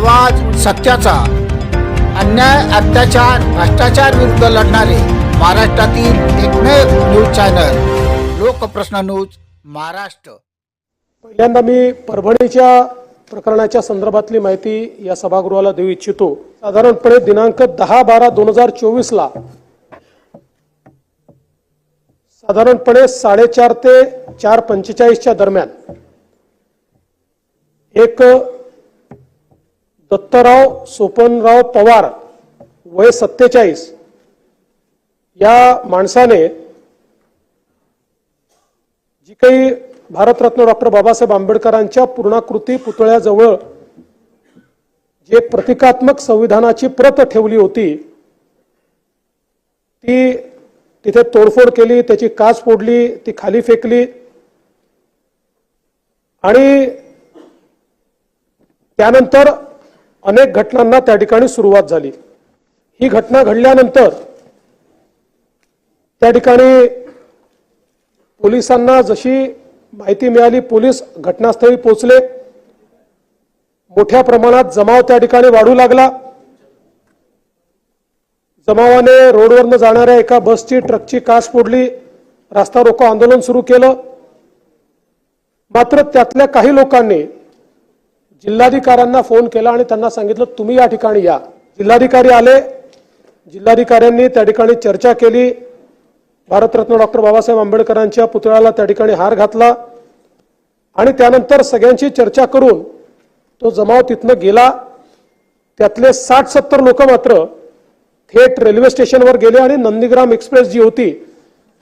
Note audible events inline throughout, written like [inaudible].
आवाज सत्याचा. अन्याय अत्याचार भ्रष्टाचार विरुद्ध लढणारे महाराष्ट्रातील एकमेव news channel Lokprashna news Maharashtra. पहिल्यांदा मी परभणीच्या प्रकरणाच्या संदर्भातली माहिती या सभागृहाला देऊ इच्छितो. साधारणपणे दिनांक दहा बारा दोन हजार चोवीसला साधारणपणे साडेचार ते चार पंचेचाळीसच्या दरम्यान एक दत्तराव सोपनराव पवार वय सत्तेचाळीस. या माणसाने जी काही भारतरत्न डॉक्टर बाबासाहेब आंबेडकरांच्या पूर्णाकृती पुतळ्याजवळ जे प्रतिकात्मक संविधानाची प्रत ठेवली होती ती तिथे तोडफोड केली त्याची काच फोडली ती खाली फेकली आणि त्यानंतर अनेक घटनांना त्या ठिकाणी सुरुवात झाली. ही घटना घडल्यानंतर त्या ठिकाणी पोलिसांना जशी माहिती मिळाली पोलीस घटनास्थळी पोहोचले. मोठ्या प्रमाणात जमाव त्या ठिकाणी वाढू लागला. जमावाने रोडवरनं जाणाऱ्या एका बसची ट्रकची कास फोडली. रास्ता रोको आंदोलन सुरू केलं. मात्र त्यातल्या काही लोकांनी जिल्हाधिकाऱ्यांना फोन केला आणि त्यांना सांगितलं तुम्ही या ठिकाणी या. जिल्हाधिकारी आले. जिल्हाधिकाऱ्यांनी त्या ठिकाणी चर्चा केली. भारतरत्न डॉक्टर बाबासाहेब आंबेडकरांच्या पुतळ्याला त्या ठिकाणी हार घातला. आणि त्यानंतर सगळ्यांची चर्चा करून तो जमाव तिथनं गेला. त्यातले साठ सत्तर लोक मात्र थेट रेल्वे स्टेशनवर गेले आणि नंदीग्राम एक्सप्रेस जी होती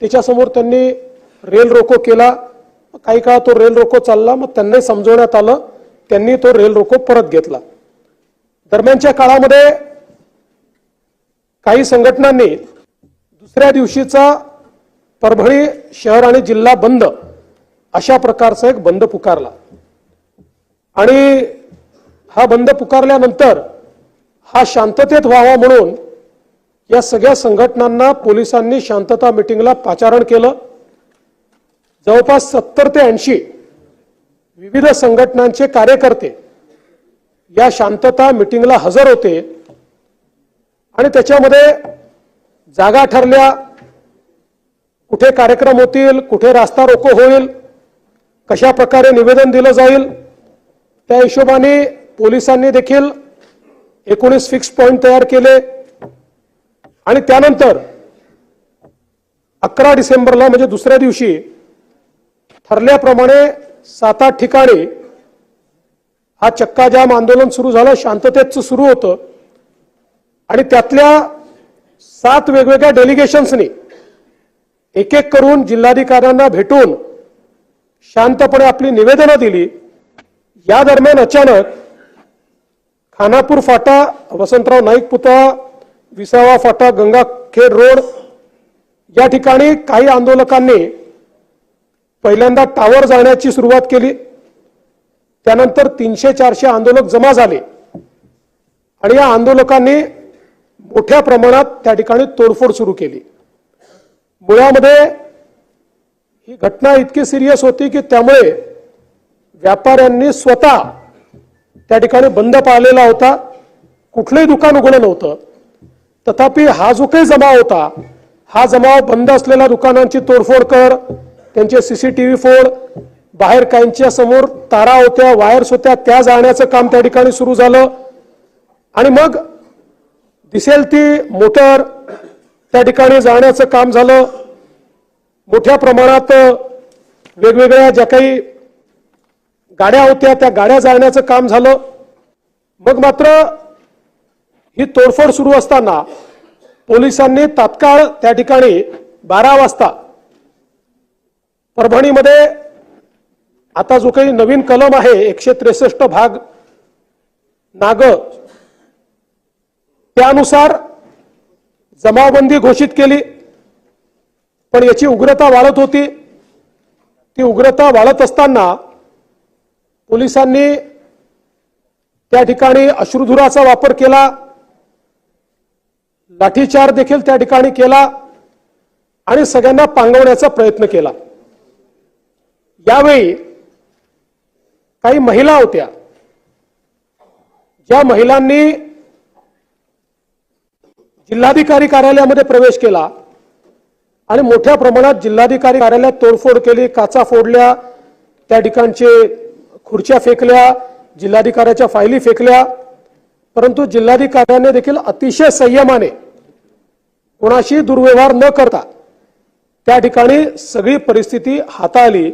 त्याच्यासमोर त्यांनी रेल रोको केला. काही काळ तो रेल रोको चालला मग त्यांनाही समजवण्यात आलं. त्यांनी तो रेल रोको परत घेतला. दरम्यानच्या काळामध्ये काही संघटनांनी दुसऱ्या दिवशीचा परभणी शहर आणि जिल्हा बंद अशा प्रकारचा एक बंद पुकारला. आणि हा बंद पुकारल्यानंतर हा शांततेत व्हावा म्हणून या सगळ्या संघटनांना पोलिसांनी शांतता मिटिंगला पाचारण केलं. जवळपास सत्तर ते ऐंशी विविध संघटनांचे कार्यकर्ते या शांतता मिटिंगला हजर होते आणि त्याच्यामध्ये जागा ठरल्या. कुठे कार्यक्रम होतील कुठे रास्ता रोको होईल कशा प्रकारे निवेदन दिलं जाईल त्या हिशोबाने पोलिसांनी देखील एकोणीस फिक्स पॉईंट तयार केले. आणि त्यानंतर अकरा डिसेंबरला म्हणजे दुसऱ्या दिवशी ठरल्याप्रमाणे सात आठ ठिकाणी हा चक्काजाम आंदोलन सुरू झालं शांततेचं सुरू होतं. आणि त्यातल्या सात वेगवेगळ्या डेलिगेशन्सनी एक एक करून जिल्हाधिकाऱ्यांना भेटून शांतपणे आपली निवेदनं दिली. या दरम्यान अचानक खानापूर फाटा वसंतराव नाईक पुतळा विसावा फाटा गंगाखेड रोड या ठिकाणी काही आंदोलकांनी पहिल्यांदा टावर जाण्याची सुरुवात केली. त्यानंतर तीनशे चारशे आंदोलक जमा झाले. आणि या आंदोलकांनी मोठ्या प्रमाणात त्या ठिकाणी तोडफोड सुरू केली. मुळामध्ये ही घटना इतकी सिरियस होती की त्यामुळे व्यापाऱ्यांनी स्वतः त्या ठिकाणी बंद पाळलेला होता. कुठलंही दुकान उघडं नव्हतं. तथापि हा जो काही जमाव होता हा जमाव बंद असलेल्या दुकानांची तोडफोड कर त्यांचे सी सी टी व्ही फोड बाहेर काहींच्या समोर तारा होत्या वायर्स होत्या त्या जाळण्याचं काम त्या ठिकाणी सुरू झालं. आणि मग दिसेल ती मोटर त्या ठिकाणी जाळण्याचं काम झालं. मोठ्या प्रमाणात वेगवेगळ्या ज्या काही गाड्या होत्या त्या गाड्या जाळण्याचं काम झालं. मग मात्र ही तोडफोड सुरू असताना पोलिसांनी तात्काळ त्या ठिकाणी बारा वाजता परभणीमध्ये आता जो काही नवीन कलम आहे एकशे त्रेसष्ट भाग नाग त्यानुसार जमावबंदी घोषित केली पण याची उग्रता वाढत होती. ती उग्रता वाढत असताना पोलिसांनी त्या ठिकाणी अश्रुधुराचा वापर केला लाठीचार देखील त्या ठिकाणी केला आणि सगळ्यांना पांगवण्याचा प्रयत्न केला. यावेळी काही महिला होत्या. ज्या महिलांनी जिल्हाधिकारी कार्यालयामध्ये प्रवेश केला आणि मोठ्या प्रमाणात जिल्हाधिकारी कार्यालयात तोडफोड केली काचा फोडल्या त्या ठिकाणचे खुर्च्या फेकल्या जिल्हाधिकाऱ्याच्या फायली फेकल्या. परंतु जिल्हाधिकाऱ्याने देखील अतिशय संयमाने कोणाशी दुर्व्यवहार न करता त्या ठिकाणी सगळी परिस्थिती हाताळली.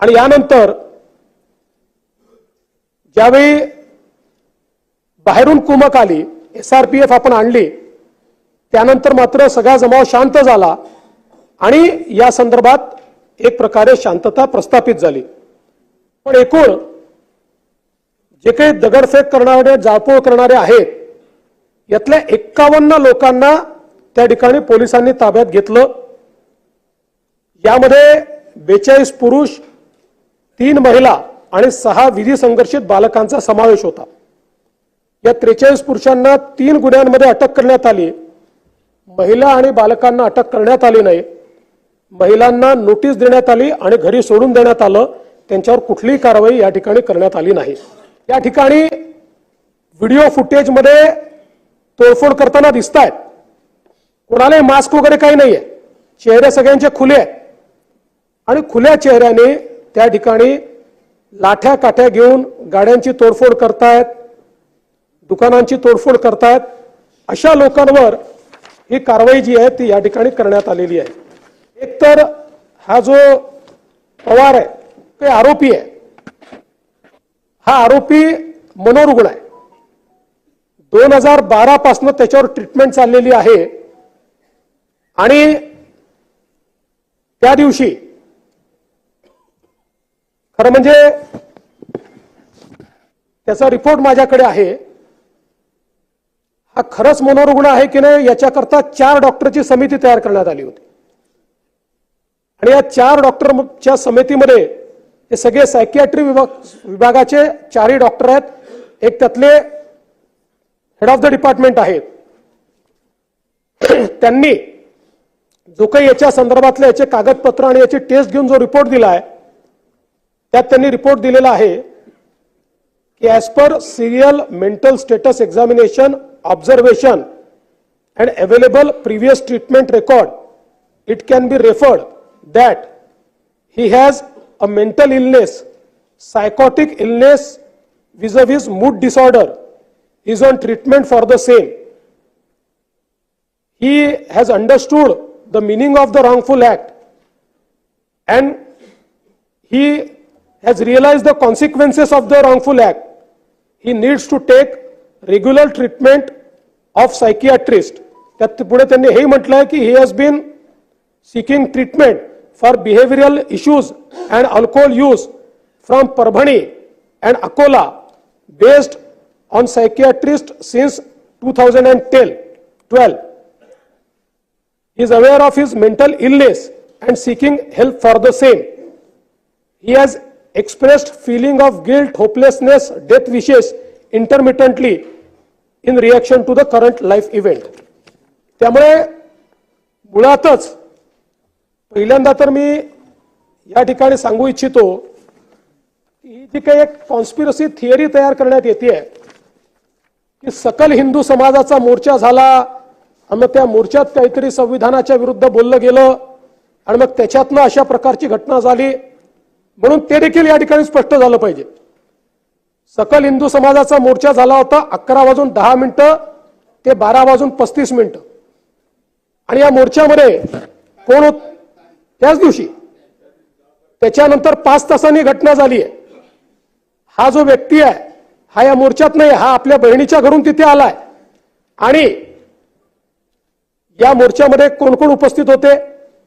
आणि यानंतर ज्यावेळी बाहेरून कुमक आली एस आर पी एफ आपण आणली त्यानंतर मात्र सगळा जमाव शांत झाला आणि या संदर्भात एक प्रकारे शांतता प्रस्थापित झाली. पण एकूण जे काही दगडफेक करणारे जाळपोळ करणारे आहेत यातल्या एक्कावन्न लोकांना त्या ठिकाणी पोलिसांनी ताब्यात घेतलं. यामध्ये बेचाळीस पुरुष तीन महिला आणि सहा विधी संघर्षित बालकांचा समावेश होता. या त्रेचाळीस पुरुषांना तीन गुन्ह्यांमध्ये अटक करण्यात आली. महिला आणि बालकांना अटक करण्यात आली नाही. महिलांना नोटीस देण्यात आली आणि घरी सोडून देण्यात आलं. त्यांच्यावर कुठलीही कारवाई या ठिकाणी करण्यात आली नाही. या ठिकाणी व्हिडिओ फुटेजमध्ये तोडफोड करताना दिसत आहेत कोणालाही मास्क वगैरे काही नाहीये. चेहरे सगळ्यांचे खुले आहेत. आणि खुल्या चेहऱ्याने त्या ठिकाणी लाठ्या काठ्या घेऊन गाड्यांची तोडफोड करतायत दुकानांची तोडफोड करतायत अशा लोकांवर ही कारवाई जी आहे ती या ठिकाणी करण्यात आलेली आहे. एकतर हा जो पवार आहे ते आरोपी आहे हा आरोपी मनोरुग्ण आहे. दोन हजार बारा त्याच्यावर ट्रीटमेंट चाललेली आहे आणि त्या दिवशी खरं म्हणजे त्याचा रिपोर्ट माझ्याकडे आहे. हा खरंच मनोरुग्ण आहे की नाही याच्याकरता चार डॉक्टरची समिती तयार करण्यात आली होती. आणि या चार डॉक्टरच्या समितीमध्ये हे सगळे सायकियाट्री विभाग विभागाचे चारही डॉक्टर आहेत. एक त्यातले हेड ऑफ द डिपार्टमेंट आहेत. [clears throat] त्यांनी जो काही याच्या संदर्भातले याचे कागदपत्र आणि याची टेस्ट घेऊन जो रिपोर्ट दिला आहे त्यात त्यांनी रिपोर्ट दिलेला आहे की as per serial mental status examination observation and available previous treatment record it can be referred that he has a mental illness, psychotic illness vis-a-vis mood disorder, is on treatment for the same. He has understood the meaning of the wrongful act and he has realized the consequences of the wrongful act. He needs to take regular treatment of psychiatrist. त्यात पुढे त्यांनी हेही म्हटलंय की he has been seeking treatment for behavioral issues and alcohol use from Parbhani and Akola based on psychiatrist since 2010 12 he is aware of his mental illness and seeking help for the same he has expressed feeling of guilt hopelessness death wishes intermittently in reaction to the current life event. त्यामुळे मुळातच पहिल्यांदा तर मी या ठिकाणी सांगू इच्छितो ही जी काही एक कॉन्स्पिरसी थिअरी तयार करण्यात येते की सकल हिंदू समाजाचा मोर्चा झाला आणि मग त्या मोर्चात काहीतरी संविधानाच्या विरुद्ध बोललं गेलं आणि मग त्याच्यातनं अशा प्रकारची घटना झाली. म्हणून ते देखील या ठिकाणी स्पष्ट झालं पाहिजे. सकल हिंदू समाजाचा मोर्चा झाला होता अकरा वाजून दहा मिनिटं ते बारा वाजून पस्तीस मिनिटं. आणि या मोर्चामध्ये कोण होत? त्याच दिवशी. त्याच्यानंतर पाच तासांनी घटना झाली आहे. हा जो व्यक्ती आहे हा या मोर्चात नाही हा आपल्या बहिणीच्या घरून तिथे आलाय. आणि या मोर्चामध्ये कोण कोण उपस्थित होते?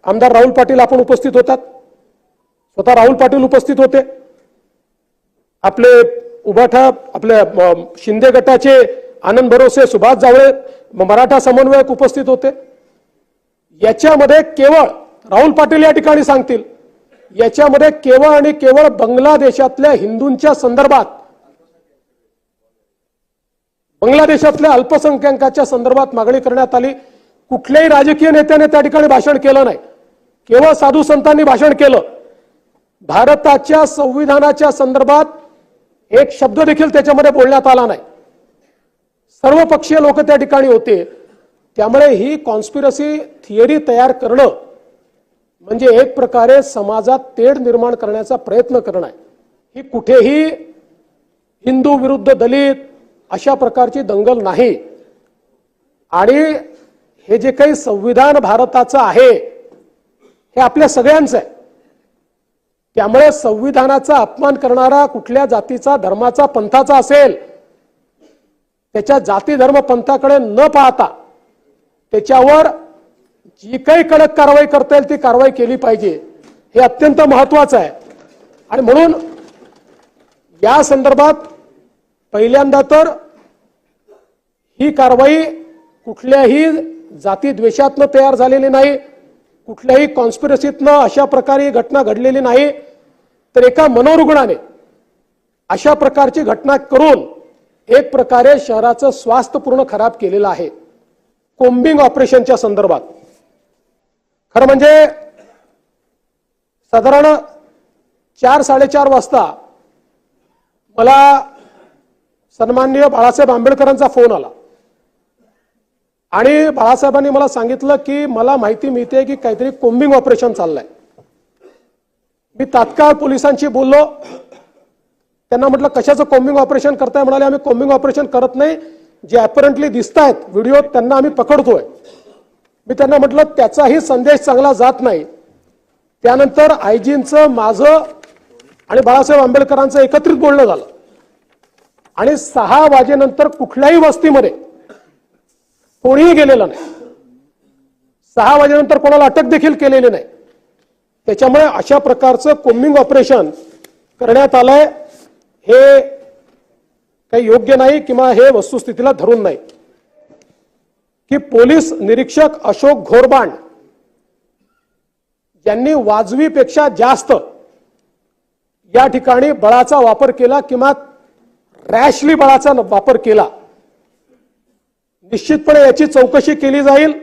आमदार राहुल पाटील आपण उपस्थित होतात. स्वतः राहुल पाटील उपस्थित होते. आपले उभाठा आपल्या शिंदे गटाचे आनंद भरोसे सुभाष जावळे मराठा समन्वयक उपस्थित होते. याच्यामध्ये केवळ राहुल पाटील या ठिकाणी सांगतील याच्यामध्ये केवळ आणि केवळ बांगलादेशातल्या हिंदूंच्या संदर्भात बांगलादेशातल्या अल्पसंख्याकाच्या संदर्भात मागणी करण्यात आली. कुठल्याही राजकीय नेत्याने त्या ठिकाणी भाषण केलं नाही. केवळ साधू संतांनी भाषण केलं. भारताच्या संविधानाच्या संदर्भात एक शब्द देखील त्याच्यामध्ये बोलण्यात आला नाही. सर्वपक्षीय लोक त्या ठिकाणी होते. त्यामुळे ही कॉन्स्पिरसी थिअरी तयार करणं म्हणजे एक प्रकारे समाजात तेढ निर्माण करण्याचा प्रयत्न करणं. आहे ही कुठेही हिंदू विरुद्ध दलित अशा प्रकारची दंगल नाही. आणि हे जे काही संविधान भारताचं आहे हे आपल्या सगळ्यांचं आहे. त्यामुळे संविधानाचा अपमान करणारा कुठल्या जातीचा धर्माचा पंथाचा असेल त्याच्या जाती धर्म पंथाकडे न पाहता त्याच्यावर जी काही कडक कारवाई करता येईल ती कारवाई केली पाहिजे. हे अत्यंत महत्वाचं आहे. आणि म्हणून या संदर्भात पहिल्यांदा तर ही कारवाई कुठल्याही जाती द्वेषातनं तयार झालेली नाही. कुठल्याही कॉन्स्पिरसीतनं अशा प्रकारे ही घटना घडलेली नाही तर एका मनोरुग्णाने अशा प्रकारची घटना करून एक प्रकारे शहराचं स्वास्थ्य पूर्ण खराब केलेलं आहे. कोम्बिंग ऑपरेशनच्या संदर्भात. खरं म्हणजे साधारण चार साडेचार वाजता मला सन्माननीय बाळासाहेब आंबेडकरांचा फोन आला. आणि बाळासाहेबांनी मला सांगितलं की मला माहिती मिळते की काहीतरी कोम्बिंग ऑपरेशन चाललंय. मी तात्काळ पोलिसांशी बोललो. त्यांना म्हटलं कशाचं कोम्बिंग ऑपरेशन करताय? म्हणाले आम्ही कोम्बिंग ऑपरेशन करत नाही. जे अपरंटली दिसत आहेत व्हिडिओ त्यांना आम्ही पकडतोय. मी त्यांना म्हटलं त्याचाही संदेश चांगला जात नाही. त्यानंतर आयजींचं माझं आणि बाळासाहेब आंबेडकरांचं एकत्रित बोलणं झालं. आणि सहा वाजेनंतर कुठल्याही वस्तीमध्ये कोणीही गेलेलं नाही. सहा वाजेनंतर कोणाला अटक देखील केलेली नाही. त्याच्यामुळे अशा प्रकारचं कोम्बिंग ऑपरेशन करण्यात आलंय. हे काही योग्य नाही किंवा हे वस्तुस्थितीला धरून नाही. की पोलीस निरीक्षक अशोक घोरबांड यांनी वाजवीपेक्षा जास्त या ठिकाणी बळाचा वापर केला किंवा रॅशली बळाचा वापर केला. निश्चितपणे याची चौकशी केली जाईल.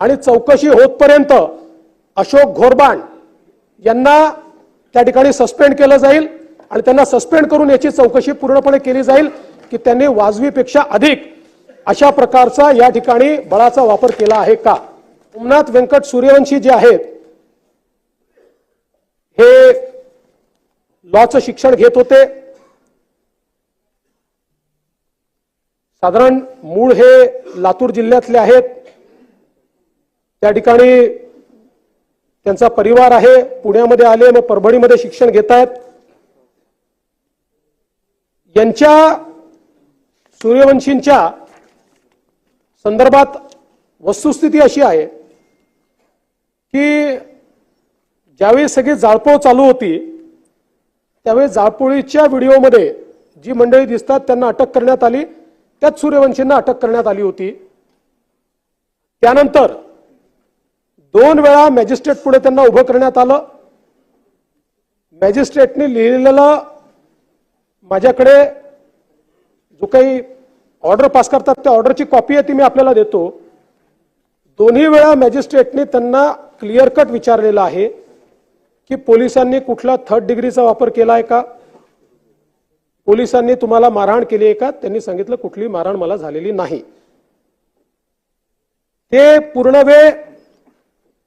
आणि चौकशी होतपर्यंत अशोक घोरबाण यांना त्या ठिकाणी सस्पेंड केलं जाईल आणि त्यांना सस्पेंड करून याची चौकशी पूर्णपणे केली जाईल की त्यांनी वाजवीपेक्षा अधिक अशा प्रकारचा या ठिकाणी बळाचा वापर केला आहे का? उमनाथ व्यंकट सूर्यवंशी जे आहेत हे लॉचं शिक्षण घेत होते. साधारण मूळ हे लातूर जिल्ह्यातले आहेत. त्या ठिकाणी त्यांचा परिवार आहे पुण्यामध्ये आले मग परभणीमध्ये शिक्षण घेत आहेत यांच्या सूर्यवंशींच्या संदर्भात वस्तुस्थिती अशी आहे की ज्यावेळी सगळी जाळपोळ चालू होती त्यावेळी जाळपोळीच्या व्हिडिओमध्ये जी मंडळी दिसतात त्यांना अटक करण्यात आली. त्यात सूर्यवंशींना अटक करण्यात आली होती. त्यानंतर दोन वेळा मॅजिस्ट्रेट पुढे त्यांना उभं करण्यात आलं. मॅजिस्ट्रेटने लिहिलेलं माझ्याकडे जो काही ऑर्डर पास करतात त्या ऑर्डरची कॉपी आहे ती मी आपल्याला देतो. दोन्ही वेळा मॅजिस्ट्रेटने त्यांना क्लिअर कट विचारलेलं आहे की पोलिसांनी कुठला थर्ड डिग्रीचा वापर केला आहे का? पोलिसांनी तुम्हाला मारहाण केली आहे का? त्यांनी सांगितलं कुठली मारहाण मला झालेली नाही. ते पूर्ण वेळ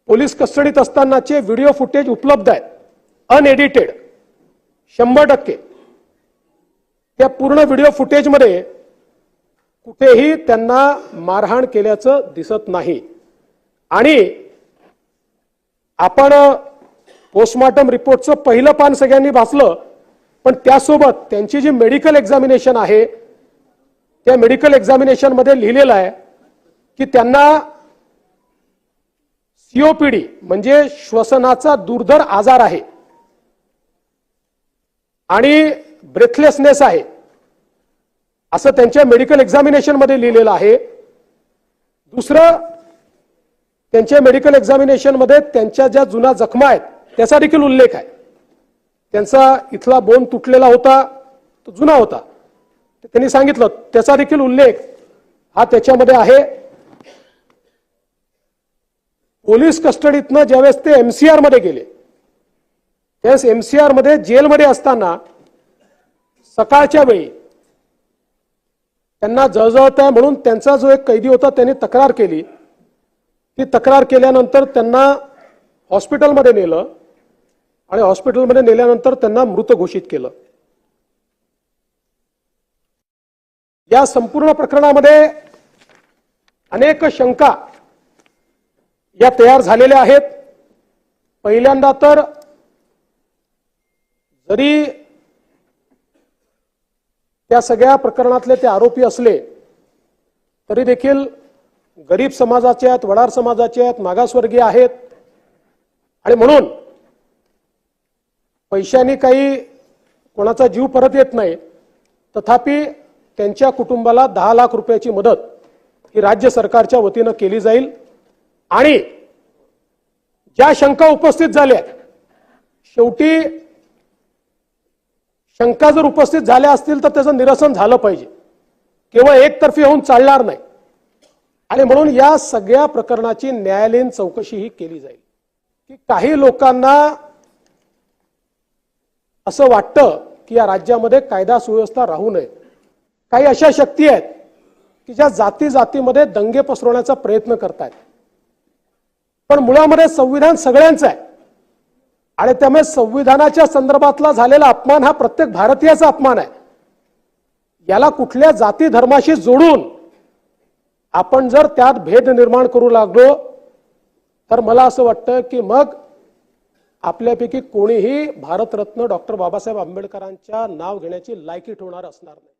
पोलीस कस्टडीत असतानाचे व्हिडिओ फुटेज उपलब्ध आहेत. अनएडिटेड. शंभर टक्के. त्या पूर्ण व्हिडिओ फुटेजमध्ये कुठेही त्यांना मारहाण केल्याचं दिसत नाही. आणि आपण पोस्टमॉर्टम रिपोर्टचं पहिलं पान सगळ्यांनी भासलं पण त्यासोबत त्यांची जी मेडिकल एक्झामिनेशन आहे त्या मेडिकल एक्झामिनेशनमध्ये लिहिलेलं आहे की त्यांना सीओपीडी म्हणजे श्वसनाचा दुर्धर आजार आहे आणि ब्रेथलेसनेस आहे. असं त्यांच्या मेडिकल एक्झामिनेशनमध्ये लिहिलेलं आहे. दुसरं त्यांच्या मेडिकल एक्झामिनेशनमध्ये त्यांच्या ज्या जुना जखमा आहेत त्याचा देखील उल्लेख आहे. त्यांचा इथला बोन तुटलेला होता तो जुना होता. त्यांनी सांगितलं त्याचा देखील उल्लेख हा त्याच्यामध्ये आहे. पोलीस कस्टडीतनं ज्यावेळेस ते एमसीआरमध्ये गेले त्यावेळेस एमसीआरमध्ये जेलमध्ये असताना सकाळच्या वेळी त्यांना जळजळत आहे म्हणून त्यांचा जो एक कैदी होता त्यांनी तक्रार केली. ती तक्रार केल्यानंतर त्यांना हॉस्पिटलमध्ये नेलं. आणि हॉस्पिटलमध्ये नेल्यानंतर त्यांना मृत घोषित केलं. या संपूर्ण प्रकरणामध्ये अनेक शंका या तयार झालेल्या आहेत. पहिल्यांदा तर जरी त्या सगळ्या प्रकरणातले ते आरोपी असले तरी देखील गरीब समाजाचे आहेत वडार समाजाचे आहेत मागासवर्गीय आहेत. आणि म्हणून पैशाने काही कोणाचा जीव परत येत नाही तथापि त्यांच्या कुटुंबाला दहा लाख रुपयाची मदत ही राज्य सरकारच्या वतीनं केली जाईल. आणि ज्या शंका उपस्थित झाल्या शेवटी शंका जर उपस्थित झाल्या असतील तर त्याचं निरसन झालं पाहिजे. केवळ एकतर्फी होऊन चालणार नाही. आणि म्हणून या सगळ्या प्रकरणाची न्यायालयीन चौकशी ही केली जाईल. की काही लोकांना असं वाटतं की या राज्यामध्ये कायदा सुव्यवस्था राहू नये. काही अशा शक्ती आहेत की ज्या जाती जातीमध्ये दंगे पसरवण्याचा प्रयत्न करतायत. पण मुळामध्ये संविधान सगळ्यांचं आहे. आणि त्यामुळे संविधानाच्या संदर्भातला झालेला अपमान हा प्रत्येक भारतीयाचा अपमान आहे. याला कुठल्या जाती धर्माशी जोडून आपण जर त्यात भेद निर्माण करू लागलो तर मला असं वाटतं की मग आपल्यापैकी कोणीही भारतरत्न डॉक्टर बाबासाहेब आंबेडकरांच्या नाव घेण्याची लायकी ठेवणार असणार नाही.